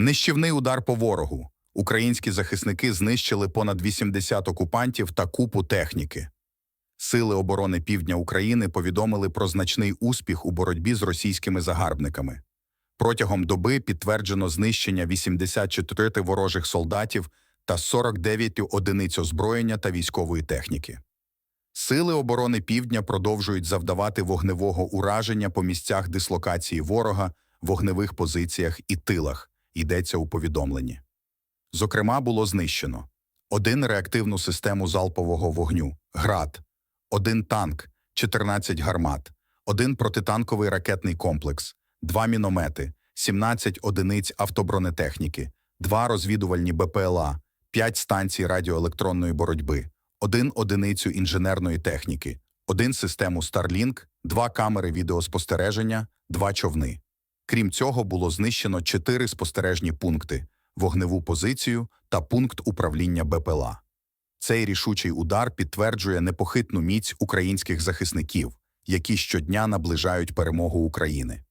Нищівний удар по ворогу. Українські захисники знищили понад 80 окупантів та купу техніки. Сили оборони Півдня України повідомили про значний успіх у боротьбі з російськими загарбниками. Протягом доби підтверджено знищення 84 ворожих солдатів та 49 одиниць озброєння та військової техніки. Сили оборони Півдня продовжують завдавати вогневого ураження по місцях дислокації ворога, вогневих позиціях і тилах, йдеться у повідомленні. Зокрема, було знищено один реактивну систему залпового вогню ГРАД, один танк, 14 гармат, один протитанковий ракетний комплекс, два міномети, 17 одиниць автобронетехніки, два розвідувальні БПЛА, 5 станцій радіоелектронної боротьби, один одиницю інженерної техніки, один систему Starlink, два камери відеоспостереження, два човни. Крім цього, було знищено чотири спостережні пункти, вогневу позицію та пункт управління БПЛА. Цей рішучий удар підтверджує непохитну міць українських захисників, які щодня наближають перемогу України.